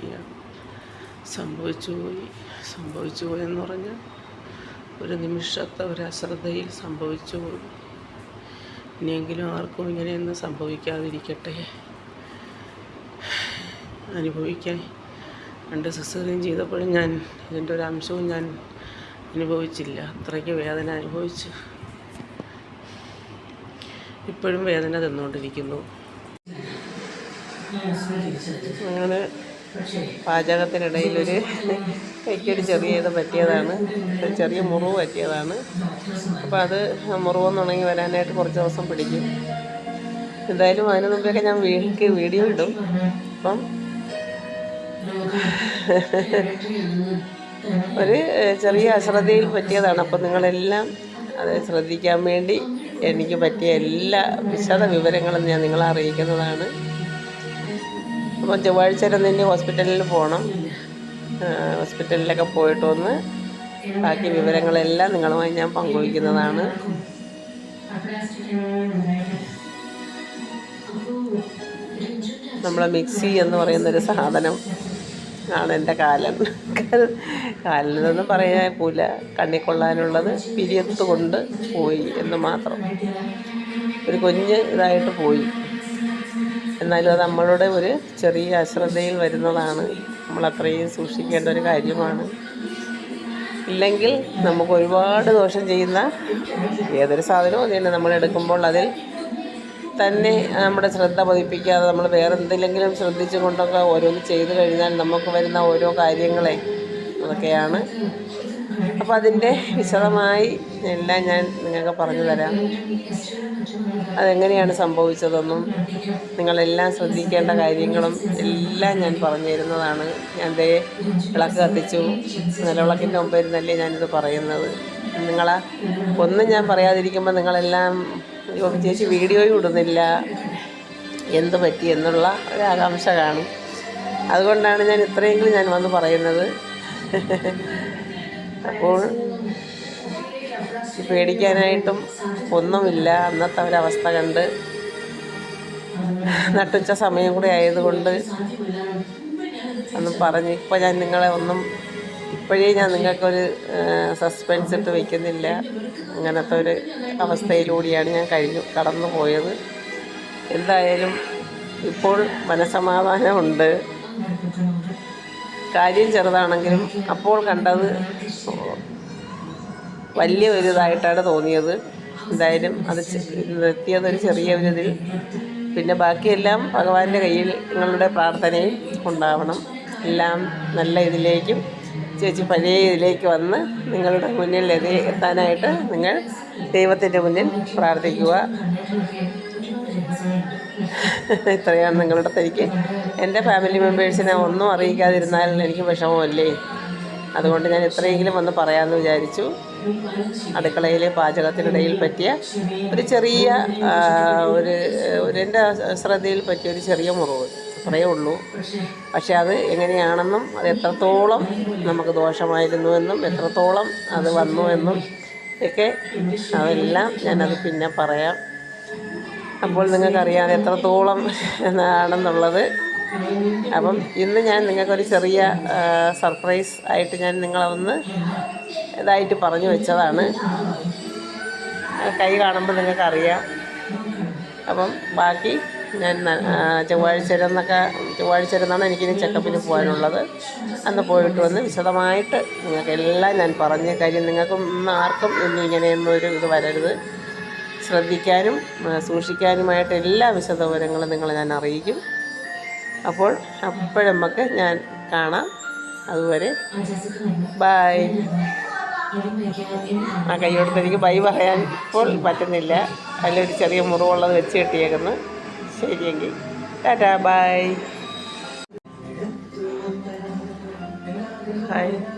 ചെയ്യാം. സംഭവിച്ചു പോയി. സംഭവിച്ചു പോയെന്ന് പറഞ്ഞാൽ ഒരു നിമിഷത്തെ ഒരു അശ്രദ്ധയിൽ സംഭവിച്ചു പോയി. ഇനിയെങ്കിലും ആർക്കും ഇങ്ങനെയൊന്നും സംഭവിക്കാതിരിക്കട്ടെ. അനുഭവിക്കാൻ രണ്ട് സിസേറിയൻ ചെയ്തപ്പോഴും ഞാൻ ഇതിന്റെ ഒരു അംശവും ഞാൻ അനുഭവിച്ചില്ല. അത്രയ്ക്ക് വേദന അനുഭവിച്ചു. ഇപ്പോഴും വേദന തന്നുകൊണ്ടിരിക്കുന്നു. അങ്ങനെ പാചകത്തിനിടയിലൊരു കൈക്കൊരു ചെറിയ ഇത് പറ്റിയതാണ് ചെറിയ മുറിവ് പറ്റിയതാണ്. അപ്പോൾ അത് മുറിവൊന്ന് ഉണങ്ങി വരാനായിട്ട് കുറച്ച് ദിവസം പിടിക്കും. എന്തായാലും അതിന് മുമ്പൊക്കെ ഞാൻ വീട്ടിലേക്ക് വീഡിയോ ഇടും. അപ്പം ഒരു ചെറിയ അശ്രദ്ധയിൽ പറ്റിയതാണ്. അപ്പം നിങ്ങളെല്ലാം അത് ശ്രദ്ധിക്കാൻ വേണ്ടി എനിക്ക് പറ്റിയ എല്ലാ വിശദ വിവരങ്ങളും ഞാൻ നിങ്ങളെ അറിയിക്കുന്നതാണ്. അപ്പം ചൊവ്വാഴ്ച തന്നെ ഹോസ്പിറ്റലിൽ പോകണം ഹോസ്പിറ്റലിലൊക്കെ പോയിട്ട് വന്ന് ബാക്കി വിവരങ്ങളെല്ലാം നിങ്ങളുമായി ഞാൻ പങ്കുവയ്ക്കുന്നതാണ്. നമ്മളെ മിക്സി എന്ന് പറയുന്നൊരു സാധനം ആണ് എന്റെ കാലൻ. കാലിനൊന്നും പറയാൻ പോല കണ്ണി കൊള്ളാനുള്ളത് പിരിയത്ത് കൊണ്ട് പോയി എന്ന് മാത്രം. ഒരു കുഞ്ഞ് ഇതായിട്ട് പോയി. എന്നാലും അത് നമ്മളുടെ ഒരു ചെറിയ അശ്രദ്ധയിൽ വരുന്നതാണ്. നമ്മൾ അത്രയും സൂക്ഷിക്കേണ്ട ഒരു കാര്യമാണ്. ഇല്ലെങ്കിൽ നമുക്ക് ഒരുപാട് ദോഷം ചെയ്യുന്ന ഏതൊരു സാധനവും അത് തന്നെ നമ്മൾ എടുക്കുമ്പോൾ അതിൽ തന്നെ നമ്മുടെ ശ്രദ്ധ പതിപ്പിക്കാതെ നമ്മൾ വേറെ എന്തെങ്കിലും ശ്രദ്ധിച്ചു കൊണ്ടൊക്കെ ഓരോന്ന് ചെയ്തു കഴിഞ്ഞാൽ നമുക്ക് വരുന്ന ഓരോ കാര്യങ്ങളെ അതൊക്കെയാണ് അപ്പോൾ അതിന്റെ വിശദമായി എല്ലാം ഞാൻ നിങ്ങൾക്ക് പറഞ്ഞു തരാം. അതെങ്ങനെയാണ് സംഭവിച്ചതെന്നും നിങ്ങളെല്ലാം ശ്രദ്ധിക്കേണ്ട കാര്യങ്ങളും എല്ലാം ഞാൻ പറഞ്ഞു തരുന്നതാണ്. ഞാൻ ദേ വിളക്ക് കത്തിച്ചു. നിലവിളക്കിന്റെ മുമ്പ് ഇരുന്നല്ലേ ഞാനിത് പറയുന്നത്. നിങ്ങളെ ഒന്നും ഞാൻ പറയാതിരിക്കുമ്പോൾ നിങ്ങളെല്ലാം "അയ്യോ, ചേച്ചി വീഡിയോയും ഇടുന്നില്ല. എന്ത് പറ്റി എന്നുള്ള ഒരു ആകാംക്ഷ കാണും. അതുകൊണ്ടാണ് ഞാൻ ഇത്രയെങ്കിലും ഞാൻ വന്ന് പറയുന്നത്. അപ്പോൾ പേടിക്കാനായിട്ടും ഒന്നുമില്ല. അന്നത്തെ ഒരവസ്ഥ കണ്ട് നട്ടുച്ച സമയം കൂടെ ആയതുകൊണ്ട് അന്ന് പറഞ്ഞു ഇപ്പോൾ ഞാൻ നിങ്ങളെ ഒന്നും ഇപ്പോഴേ ഞാൻ നിങ്ങൾക്കൊരു സസ്പെൻസ് ഇട്ട് വയ്ക്കുന്നില്ല അങ്ങനത്തെ ഒരു അവസ്ഥയിലൂടെയാണ് ഞാൻ കഴിഞ്ഞു കടന്നു പോയത് എന്തായാലും ഇപ്പോൾ മനസമാധാനമുണ്ട് കാര്യം ചെറുതാണെങ്കിലും അപ്പോൾ കണ്ടത് വലിയ ഒരു ഇതായിട്ടാണ് തോന്നിയത്. എന്തായാലും അത് ഒരു ചെറിയ ഒരു ഇതിൽ. പിന്നെ ബാക്കിയെല്ലാം ഭഗവാന്റെ കയ്യിൽ നിങ്ങളുടെ പ്രാർത്ഥനയും ഉണ്ടാവണം. എല്ലാം നല്ല ഇതിലേക്കും ചേച്ചി പഴയ ഇതിലേക്ക് വന്ന് നിങ്ങളുടെ മുന്നിൽ എതി എത്താനായിട്ട് നിങ്ങൾ ദൈവത്തിന്റെ മുന്നിൽ പ്രാർത്ഥിക്കുക. ഇത്രയാണ് നിങ്ങളുടെ തനിക്ക് എന്റെ ഫാമിലി മെമ്പേഴ്സിനെ ഒന്നും അറിയിക്കാതിരുന്നാൽ എനിക്ക് വിഷമമല്ലേ? അതുകൊണ്ട് ഞാൻ എത്രയെങ്കിലും ഒന്ന് പറയാമെന്ന് വിചാരിച്ചു. അടുക്കളയിലെ പാചകത്തിനിടയിൽ പറ്റിയ ഒരു ചെറിയ ഒരു ഒരു എന്റെ ശ്രദ്ധയിൽ പറ്റിയ ഒരു ചെറിയ മുറിവ്. അത്രയേ ഉള്ളൂ. പക്ഷെ അത് എങ്ങനെയാണെന്നും അത് എത്രത്തോളം നമുക്ക് ദോഷമായിരുന്നുവെന്നും എത്രത്തോളം അത് വന്നു എന്നും ഒക്കെ അതെല്ലാം ഞാനത് പിന്നെ പറയാം. അപ്പോൾ നിങ്ങൾക്കറിയാം എത്രത്തോളം ആണെന്നുള്ളത് അപ്പം ഇന്ന് ഞാൻ നിങ്ങൾക്കൊരു ചെറിയ സർപ്രൈസ് ആയിട്ട് ഞാൻ നിങ്ങളെ ഒന്ന് ഇതായിട്ട് പറഞ്ഞു വെച്ചതാണ്. കൈ കാണുമ്പോൾ നിങ്ങൾക്കറിയാം. അപ്പം ബാക്കി ഞാൻ ചൊവ്വാഴ്ച എന്നൊക്കെ ചൊവ്വാഴ്ച എന്നാണ് എനിക്കിനി ചെക്കപ്പിന് പോകാനുള്ളത്. അന്ന് പോയിട്ട് വന്ന് വിശദമായിട്ട് നിങ്ങൾക്ക് എല്ലാം ഞാൻ പറഞ്ഞ കാര്യം നിങ്ങൾക്കും ആർക്കും ഇന്നും ഇങ്ങനെയൊന്നും ഒരു ഇത് വരരുത്. ശ്രദ്ധിക്കാനും സൂക്ഷിക്കാനുമായിട്ട് എല്ലാ വിശദവിവരങ്ങളും നിങ്ങളെ ഞാൻ അറിയിക്കും. അപ്പോൾ അപ്പോഴമ്മക്ക് ഞാൻ കാണാം. അതുവരെ ബായ് ആ കൈയോടത്ത് എനിക്ക് ബൈ പറയാൻ ഇപ്പോൾ പറ്റുന്നില്ല. അതിലൊരു ചെറിയ മുറിവുള്ളത് വെച്ച് കെട്ടിയേക്കുന്നു. ശരിയെങ്കിൽ. Tata bye hi.